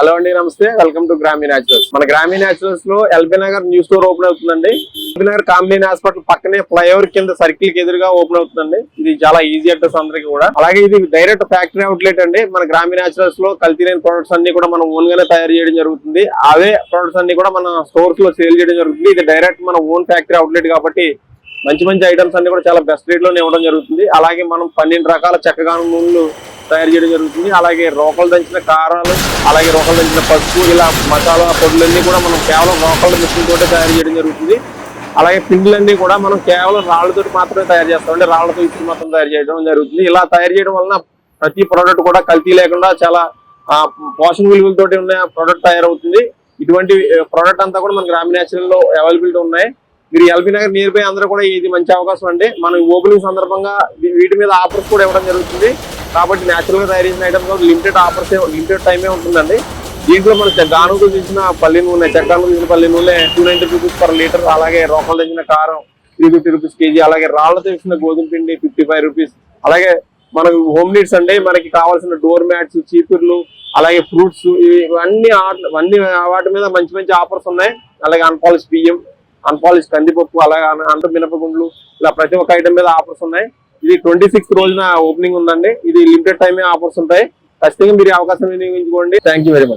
Hello అండి నమస్తే. Welcome to Grami naturals మన Grami న్యాచురల్స్లో LB Nagar new store open అవుతుందండి. ఎల్బీ నగర్ కాంబినేన్ హాస్పిటల్ పక్కనే ఫ్లైఓవర్ కింద సర్కిల్కి ఎదురుగా ఓపెన్ అవుతుందండి. ఇది చాలా ఈజీ అడ్రస్ అందరికి కూడా. అలాగే ఇది డైరెక్ట్ ఫ్యాక్టరీ అవుట్లెట్ అండి. మన గ్రామీ న్యాచురల్స్లో కల్తీ లేని ప్రొడక్ట్స్ అన్ని కూడా మనం ఓన్ గానే తయారు చేయడం జరుగుతుంది. అవే ప్రొడక్ట్స్ అన్ని కూడా మన స్టోర్స్లో సేల్ చేయడం జరుగుతుంది. ఇది డైరెక్ట్ మన ఓన్ ఫ్యాక్టరీ అవుట్లెట్ కాబట్టి మంచి మంచి ఐటమ్స్ అన్ని కూడా చాలా బెస్ట్ రేట్లోనే ఇవ్వడం జరుగుతుంది. అలాగే మనం పన్నెండు రకాల చక్కగా నూనెలు తయారు చేయడం జరుగుతుంది. అలాగే రోకలు దంచిన కారాలు అలాగే రోకలు దంచిన పసుపు ఇలా మసాలా పొడులన్నీ కూడా మనం కేవలం రోకల మిషన్ తోటే తయారు చేయడం జరుగుతుంది. అలాగే పిండిలన్నీ కూడా మనం కేవలం రాళ్ళతో మాత్రమే తయారు చేస్తాం అంటే రాళ్ళతో ఇచ్చి మాత్రం తయారు చేయడం జరుగుతుంది. ఇలా తయారు చేయడం వలన ప్రతి ప్రోడక్ట్ కూడా కల్తీ లేకుండా చాలా పోషణ విలువలతోటి ఉన్న ప్రోడక్ట్ తయారవుతుంది. ఇటువంటి ప్రోడక్ట్ అంతా కూడా మన గ్రామీణ న్యాచురల్లో అవైలబిలిటీ ఉన్నాయి. మీరు ఎల్బీ నగర్ నియర్ బై అందరూ కూడా ఇది మంచి అవకాశం అండి. మనం ఓపెనింగ్ సందర్భంగా వీటి మీద ఆఫర్స్ కూడా ఇవ్వడం జరుగుతుంది. కాబట్టి న్యాచురల్గా తయారు చేసిన ఐటమ్స్ లిమిటెడ్ ఆఫర్స్ లిమిటెడ్ టైమే ఉంటుందండి. దీంట్లో మన గానుగు తీసిన పల్లి నూనె చెక్కాను తీసిన పల్లి నూనె two ninety rupees per litre అలాగే రోకలు తెచ్చిన కారం త్రీ ఫిఫ్టీ రూపీస్ కేజీ అలాగే రాళ్ళతో వేసిన గోధుమ పిండి ఫిఫ్టీ ఫైవ్ రూపీస్ అలాగే మనకు హోమ్ నీడ్స్ అంటే మనకి కావాల్సిన డోర్ మ్యాట్స్ చీపుర్లు అలాగే ఫ్రూట్స్ ఇవన్నీ ఆ- అన్ని వాటి మీద మంచి మంచి ఆఫర్స్ ఉన్నాయి. అలాగే అన్పాలిష్ బియ్యం అన్పాలిష్ కందిపప్పు అలాగే అన- అంటు మినపగుండ్లు ఇలా ప్రతి ఒక్క ఐటమ్ మీద ఆఫర్స్ ఉన్నాయి. ఇది ట్వంటీ సిక్స్ రోజున ఓపెనింగ్ ఉందండి. ఇది లిమిటెడ్ టైమే ఆఫర్స్ ఉంటాయి. ఖచ్చితంగా మీరు అవకాశం వినియోగించుకోండి. Thank you very much